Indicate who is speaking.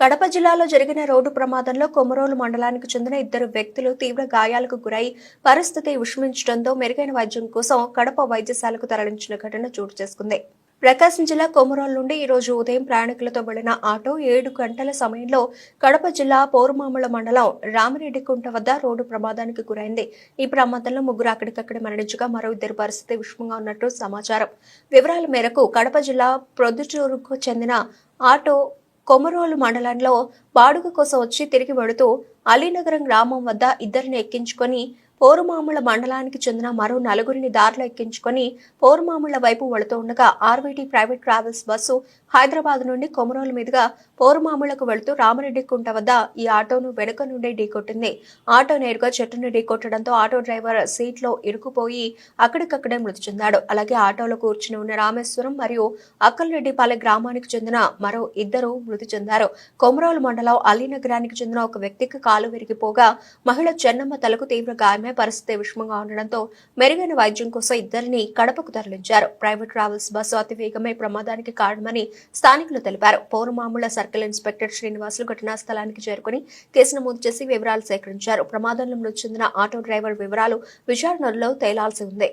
Speaker 1: కడప జిల్లాలో జరిగిన రోడ్డు ప్రమాదంలో కొమరోలు మండలానికి చెందిన ఇద్దరు వ్యక్తులు తీవ్ర గాయాలకు గురై పరిస్థితి విషమించడంతో మెరుగైన వైద్యం కోసం కడప వైద్యశాలకు తరలించిన ఘటన చోటు చేసుకుంది. ప్రకాశం జిల్లా కొమరోల్ నుండి ఈ రోజు ఉదయం ప్రయాణికులతో వెళ్ళిన ఆటో ఏడు గంటల సమయంలో కడప జిల్లా పోరుమామల మండలం రామిరెడ్డికుంట వద్ద రోడ్డు ప్రమాదానికి గురైంది. ఈ ప్రమాదంలో ముగ్గురు అక్కడికక్కడ మరణించగా మరో ఇద్దరు పరిస్థితి విషమంగా ఉన్నట్టు సమాచారం. వివరాల మేరకు కడప జిల్లా ప్రొద్దుటూరుకు చెందిన ఆటో కొమరోలు మండలంలో బాడుగ కోసం వచ్చి తిరిగి పడుతూ అలీనగరం గ్రామం వద్ద ఇద్దరిని ఎక్కించుకొని పోరుమాముల మండలానికి చెందిన మరో నలుగురిని దారిలో ఎక్కించుకొని పోరుమాముల వైపు వెళుతూ ఉండగా RVT private travels bus Hyderabad నుండి కొమరోలు మీదుగా పోరుమాములకు వెళుతూ రామరెడ్డి కుంట వద్ద ఈ ఆటోను వెనుక నుండి ఢీకొట్టింది ఆటో నేరుగా చెట్టును ఢీకొట్టడంతో ఆటో డ్రైవర్ సీట్లో ఇరుకుపోయి అక్కడికక్కడే మృతి చెందాడు. అలాగే ఆటోలో కూర్చుని ఉన్న రామేశ్వరం మరియు అక్కలరెడ్డిపాలె గ్రామానికి చెందిన మరో ఇద్దరు మృతి చెందారు. కొమరోలు మండలం అలీనగరానికి చెందిన ఒక వ్యక్తికి కాలు విరిగిపోగా మహిళ చెన్నమ్మ తలకు తీవ్ర గాయమైంది. పరిస్థితి విషమంగా ఉండడంతో మెరుగైన వైద్యం కోసం ఇద్దరిని కడపకు తరలించారు. ప్రైవేట్ ట్రావెల్స్ బస్సు అతివేగమే ప్రమాదానికి కారణమని స్థానికులు తెలిపారు. పౌరమాముల సర్కిల్ ఇన్స్పెక్టర్ శ్రీనివాసులు ఘటనా స్థలానికి చేరుకుని కేసు నమోదు చేసి వివరాలు సేకరించారు. ప్రమాదంలో మృతి చెందిన ఆటో డ్రైవర్ వివరాలు విచారణలో తేలాల్సి ఉంది.